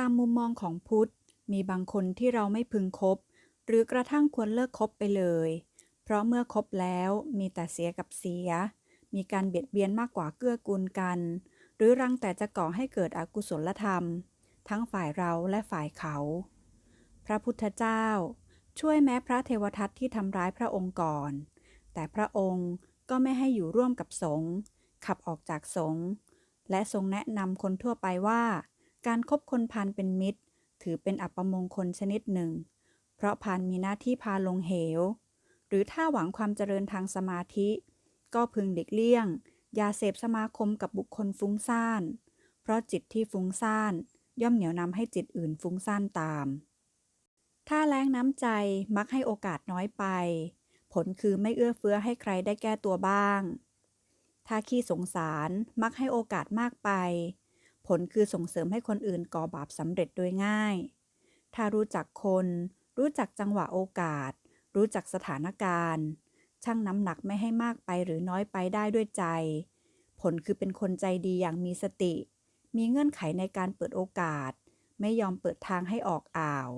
ตามมุมมองของพุทธ มีบางคนที่เราไม่พึงคบ หรือกระทั่งควรเลิกคบไปเลย เพราะเมื่อคบแล้วมีแต่เสียกับเสีย มีการเบียดเบียนมากกว่าเกื้อกูลกัน หรือรังแต่จะก่อให้เกิดอกุศลธรรม ทั้งฝ่ายเราและฝ่ายเขา พระพุทธเจ้า ช่วยแม้พระเทวทัตที่ทำร้ายพระองค์ก่อน แต่พระองค์ก็ไม่ให้อยู่ร่วมกับสงฆ์ขับออกจากสงฆ์และทรงแนะนำคนทั่วไปว่า การคบคนพาลเป็นมิตร ถือเป็นอัปมงคลชนิดหนึ่ง เพราะพาลมีหน้าที่พาลงเหว หรือถ้าหวังความเจริญทางสมาธิ ก็พึงหลีกเลี่ยง อย่าเสพสมาคมกับบุคคลฟุ้งซ่าน เพราะจิตที่ฟุ้งซ่าน ย่อมเหนี่ยวนำให้จิตอื่นฟุ้งซ่านตาม ถ้าแรงน้ำใจมักให้โอกาสน้อยไป ผลคือไม่เอื้อเฟื้อให้ใครได้แก้ตัวบ้าง ถ้าขี้สงสารมักให้โอกาสมากไป ผลคือส่งเสริมให้คนอื่นก่อบาปสำเร็จโดยง่าย ถ้ารู้จักคน รู้จักจังหวะโอกาส รู้จักสถานการณ์ชั่งน้ำหนักไม่ให้มากไปหรือน้อยไปได้ด้วยใจ ผลคือเป็นคนใจดีอย่างมีสติ มีเงื่อนไขในการเปิดโอกาส ไม่ยอมเปิดทางให้ออกอ่าว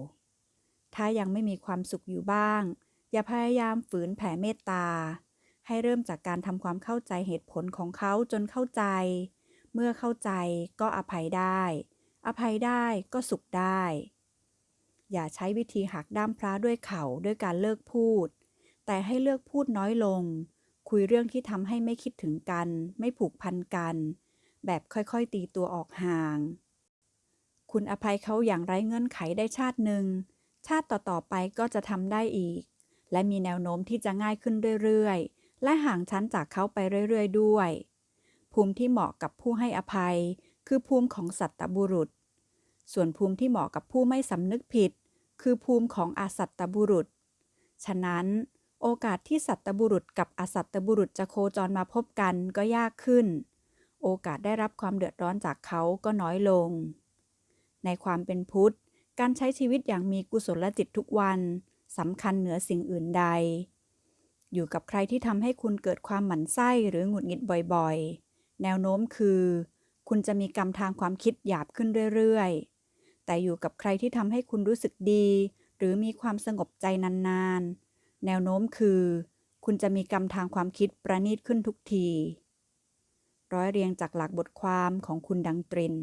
ถ้ายังไม่มีความสุขอยู่บ้าง อย่าพยายามฝืนแผ่เมตตา ให้เริ่มจากการทำความเข้าใจเหตุผลของเขาจนเข้าใจ เมื่อเข้าใจก็อภัยได้ อภัยได้ก็สุขได้ อย่าใช้วิธีหักด้ามพระด้วยเข่าด้วยการเลิกพูด แต่ให้เลือกพูดน้อยลง คุยเรื่องที่ทำให้ไม่คิดถึงกัน ไม่ผูกพันกัน แบบค่อยๆตีตัวออกห่าง คุณอภัยเขาอย่างไร้เงื่อนไขได้ชาติหนึ่ง ชาติต่อๆไปก็จะทำได้อีก และมีแนวโน้มที่จะง่ายขึ้นเรื่อยๆ และห่างชั้นจากเขาไปเรื่อยๆ ด้วย ภูมิที่เหมาะกับผู้ให้อภัย คือภูมิของสัตตบุรุษ ส่วนภูมิที่เหมาะกับผู้ไม่สำนึกผิด คือภูมิของอาสัตตบุรุษ ฉะนั้น โอกาสที่สัตตบุรุษกับอสัตตบุรุษจะโคจรมาพบกันก็ยากขึ้น โอกาสได้รับความเดือดร้อนจากเขาก็น้อยลง ในความเป็นพุทธ การใช้ชีวิตอย่างมีกุศลจิตทุกวันสำคัญเหนือสิ่งอื่นใดอยู่กับใครที่ทำให้คุณเกิดความหมั่นไส้หรือหงุดหงิดบ่อยๆ แนวโน้มคือ คุณจะมีกรรมทางความคิดหยาบขึ้นเรื่อยๆ แต่อยู่กับใครที่ทำให้คุณรู้สึกดี หรือมีความสงบใจนานๆ แนวโน้มคือ คุณจะมีกรรมทางความคิดประณีตขึ้นทุกที ร้อยเรียงจากหลักบทความของคุณดังตริน